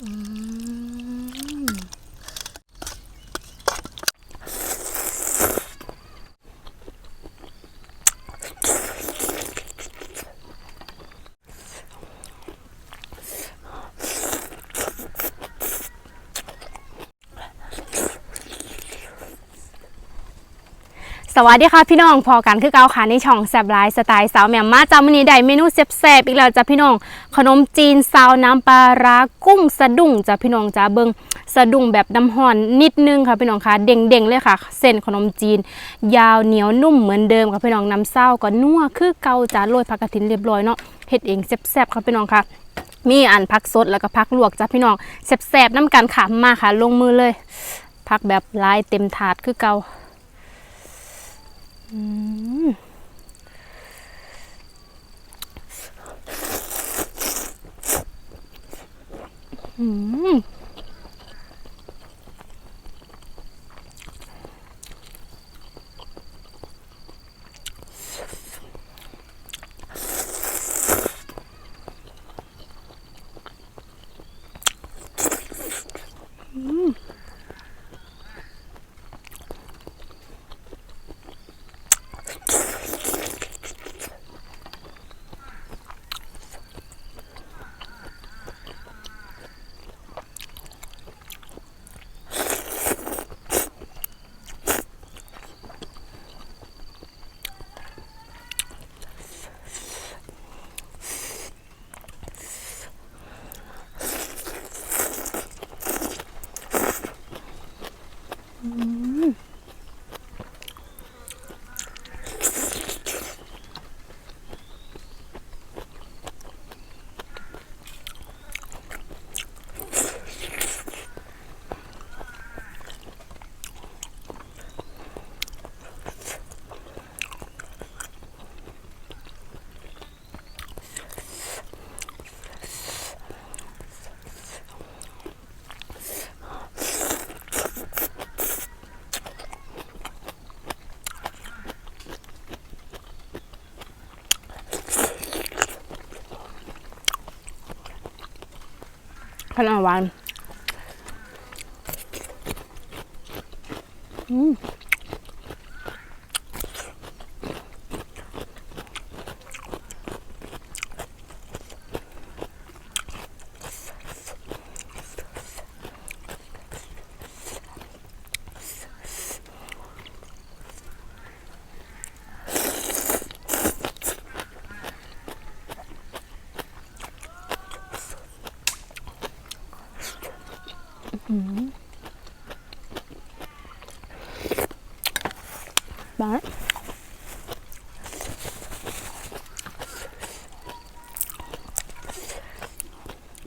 嗯 สวัสดีค่ะพี่น้องพอกันคือเกาค่ะในช่องแซบไลฟ์สไตล์สาวแหม่มมาจามื้อนี้ได้เมนูแซ่บๆอีกแล้วจ้ะพี่น้องขนมจีนซาวน้ำปลาร้ากุ้งสะดุ้งจ้ะพี่น้องจ้าเบิงสะดุ้งแบบน้ำห่อนนิดนึงค่ะพี่น้องค่ะเด้งๆเลยค่ะ เส้นขนมจีน ยาวเหนียวนุ่มเหมือนเดิมค่ะพี่น้องน้ำเศร้าก็นัวคือเกาจ้าโรยผักกระถินเรียบร้อยเนาะเฮ็ดเองแซ่บๆค่ะพี่น้องค่ะมีอันพักสดแล้วก็พักลวกจ้ะพี่น้องแซ่บๆน้ำกันขามมาค่ะ ลงมือเลยพักแบบลายเต็มถาดคือเกา อืม ขนาดหวาน อืม บ้า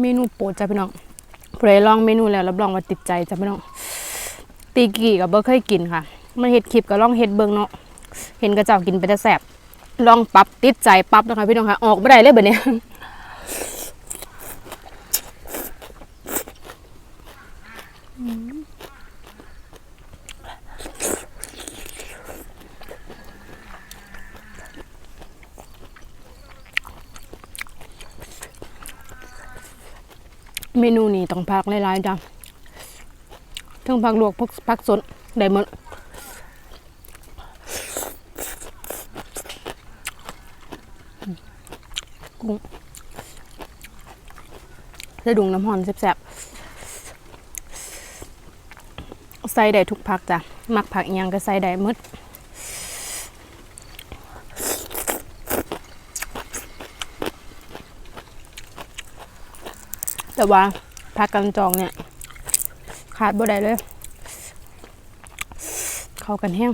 เมนูโปรดจ้ะพี่น้องเพื่อลองเมนูแล้วรับรองว่าติดใจจ้ะพี่น้อง ตีกี่กับเบอร์เคยกินค่ะ มันเห็ดคลิปก็ลองเห็ดเบิงเนาะ เห็นกระเจ้ากินไปแต่แสบลองปรับติดใจปรับนะคะพี่น้องค่ะ ออกไม่ได้เลยแบบนี้ เมนูนี้ต้องพักหลายๆจ้ะทั้งผักลวกผักผักสดได้หมดกุ้งสะดุงน้ำหอนแซ่บๆใส่ได้ทุกผักจ้ะ มักผักอิหยังก็ใส่ได้หมด แต่ว่าพักกันจองเนี่ย ขาดบ่ได้เลย เข้ากันแห้ง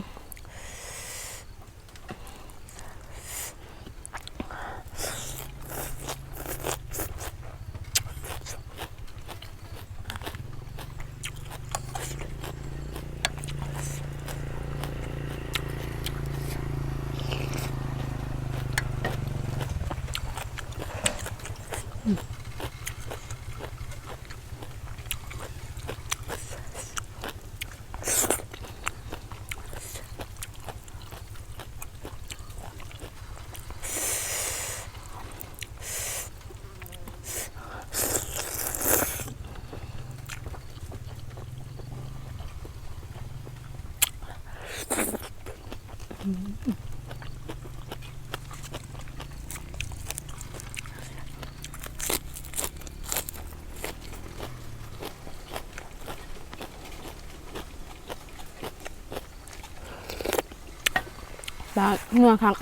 ปลาเนื้อครับ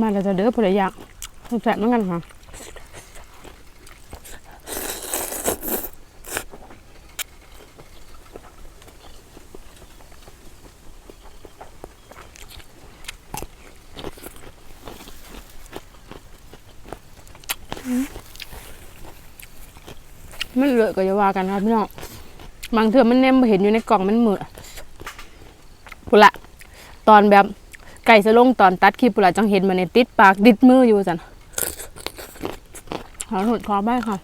มาแล้วจะเด้อผู้ใดอยากแซ่บเหมือนกันค่ะมันเลอะก็จะว่ากันครับพี่น้อง บางเทื่อมันแนมเห็นอยู่ในกล่องมันเหมือปุละ ตอนแบบ ไก่สะลงตอนตัดคลิปปุนละจังเห็นมันในติดปากดิดมืออยู่สันขอโทษขอไปค่ะ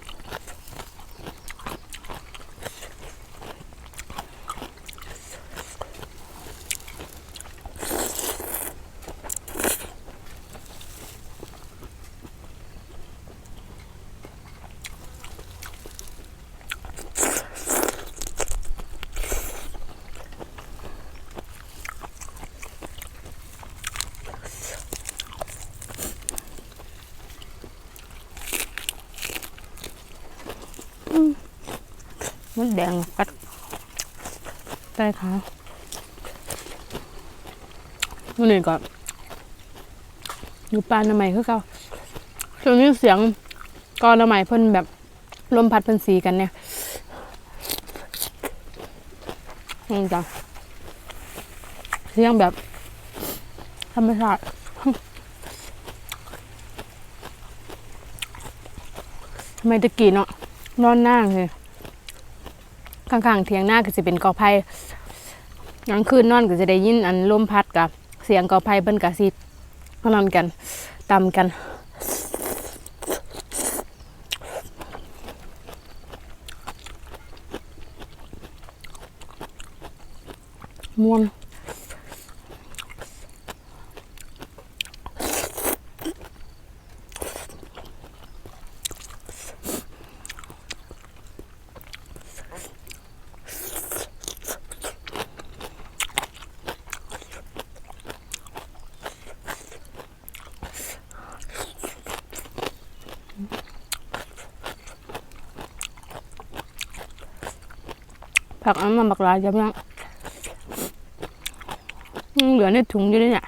มันแดงกัดใต้ขาวันนี้ก็อนยู่ปานน้ำใหม่คือเก่าช่วงนี้เสียงกอนน้ำใหม่เพิ่นแบบลมพัดเพิ่นสีกันเนี่ยนี่จ้ะเสียงแบบธรรมชาติทำไมตะกี้เนาะนอนนั่งเลย ข้างๆเทียงหน้าก็จะเป็นกอไผ่กลางคืนนอนก็จะได้ยินอันลมพัดกับเสียงกอไผ่เบิ้นกะซิบนอนกันตำกันม่วน ผักอันมันบักลายจังยังยังเหลือในถุงอยู่เลยเนี่ย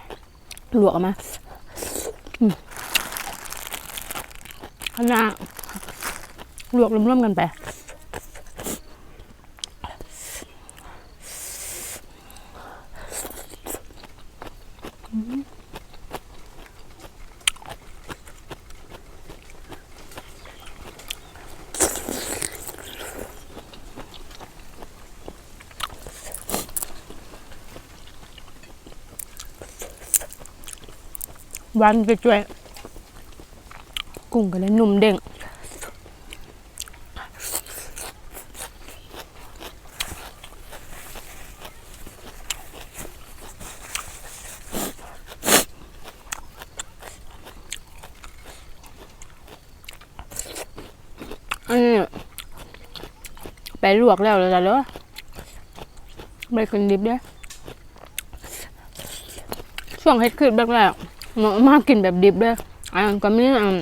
หลวกมาอืมข้างหน้าลวกรวมๆกันไป วานไปจ่วย กุ้งก็เลยนุ่มเด้งอันนี้ไปลวกแล้วเลยจ้ะเลยไปกินดิบเด้อช่วงเฮ็ดขึ้นแรกๆ เหมาะมากกินแบบดิบด้วยอ่าก็มีอ่า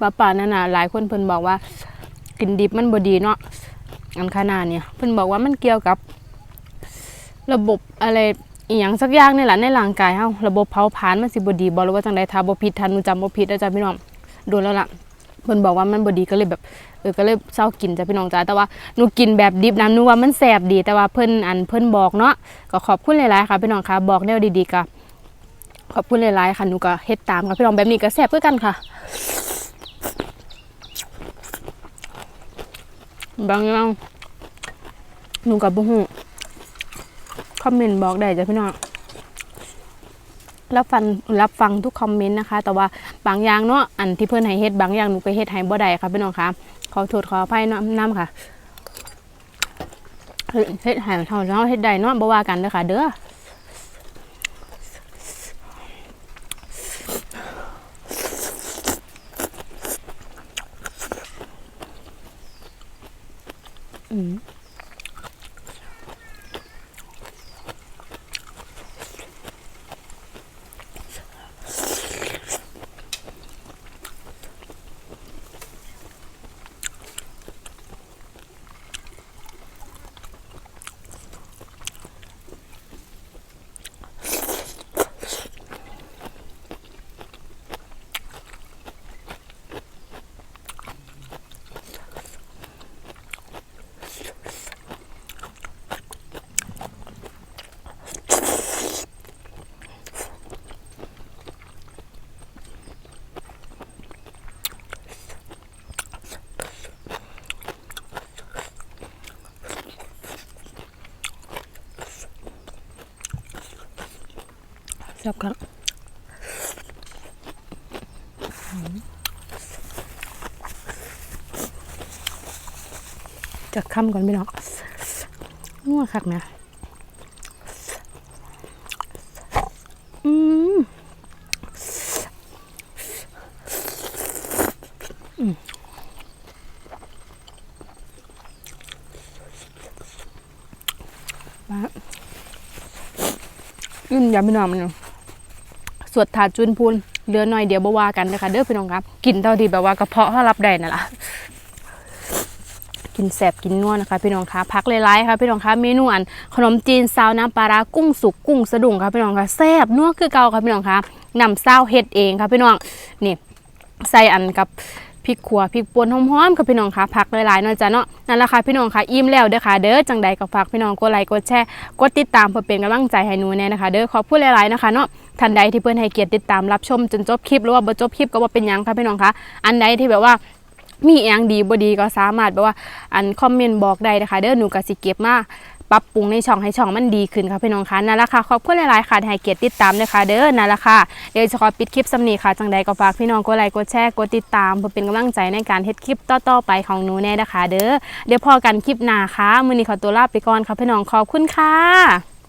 ป้าป่านานาหลายคนเพิ่นบอกว่า กินดิบมันบ่ดีเนาะอันขนาดเนี่ยเพิ่นบอกว่ามันเกี่ยวกับ ระบบอะไรอีหยังสักอย่างนี่แหละในร่างกายเฮาระบบเผาผลาญมันสิบ่ดีบ่รือว่าจังไดถ้าบ่ผิดทันหนูจำบ่ผิดอาจารย์พี่น้องโดนแล้วล่ะเพิ่นบอกว่ามันบ่ดีก็เลยแบบเออก็เลยเศร้ากินจ้ะพี่น้องจ้าแต่ว่าหนูกินแบบดิบนะหนูว่ามันแสบดีแต่ว่าเพิ่นอันเพิ่นบอกเนาะก็ขอบคุณหลายๆค่ะพี่น้องค่ะบอกแนวดีๆก็ ขอบคุณหลายๆค่ะหนูก็เฮ็ดตามค่ะพี่น้องแบบนี้ก็แซ่บคือกันค่ะ บางอย่างหนูกับบุหูคอมเมนต์บอกได้จ้ะพี่น้องรับฟังรับฟังทุกคอมเมนต์นะคะ แต่ว่าบางอย่างเนาะอันที่เพื่อนให้เฮ็ดบางอย่างหนูก็เฮ็ดให้บ่ได้ค่ะพี่น้องค่ะขอโทษขออภัยน้ำค่ะเฮ็ดเฮ็ดให้เท่าเท่าเฮ็ดได้เนาะบ่ว่ากันเด้อค่ะ เด้อ 嗯。 แซ่บครับจะค่ำก่อนพี่น้องนัวคักนะอืมอืมมาอืมอย่าพี่น้องมันเนาะ สวดถาดจุนพูนเหลือหน่อยเดี๋ยวบว่ากันนะคะเด้อพี่น้องครับ กินเท่าที่แบบว่ากระเพาะเขารับได้นั่นล่ะกินแสบกินนัวนะคะ พี่น้องคะพักหลายๆค่ะพี่น้องคะเมนูอันขนมจีนซาวน้ำปลาร้ากุ้งสุกกุ้งสะดุ้งค่ะพี่น้องคะแซ่บนัวคือเก่าค่ะพี่น้องคะนำเศร้าวเฮ็ดเองค่ะพี่น้องนี่ใส่อันกับพริกขัวพริกป่นหอมๆค่ะพี่น้องคะพักหลายๆเนาะจ้ะเนาะนั่นแหละค่ะพี่น้องคะอิ่มแล้วเด้อค่ะเด้อจังใดก็ฝากพี่น้องกดไลค์กดแชร์กดติดตามเพื่อเป็นกำลังใจให้หนูแน่นะคะ เด้อขอบคุณหลายๆนะคะเนาะ ท่านใดที่เพื่อนให้เกียรติติดตามรับชมจนจบคลิปหรือว่าบ่จบคลิปก็ว่าเป็นยังค่ะพี่น้องคะอันใดที่แบบว่ามีอหยังดีบ่ดีก็สามารถแบบว่าอันคอมเมนต์บอกได้นะคะเด้อหนูก็สิเก็บมาปรับปรุงในช่องให้ช่องมันดีขึ้นค่ะพี่น้องคะนั่นแหละค่ะขอบคุณหลายๆค่ะที่ให้เกียรติติดตามนะคะเด้อนั่นแหละค่ะเดี๋ยวจะขอปิดคลิปสำนีค่ะจังใดก็ฝากพี่น้องกดไลค์กดแชร์กดติดตามเพื่อเป็นกำลังใจในการเฮ็ดคลิปต่อๆไปของหนูแน่นะคะ เด้อเดี๋ยวพอกันคลิปหน้าค่ะมื้อนี้ขอตัวลาไปก่อนค่ะพี่น้องขอบคุณค่ะ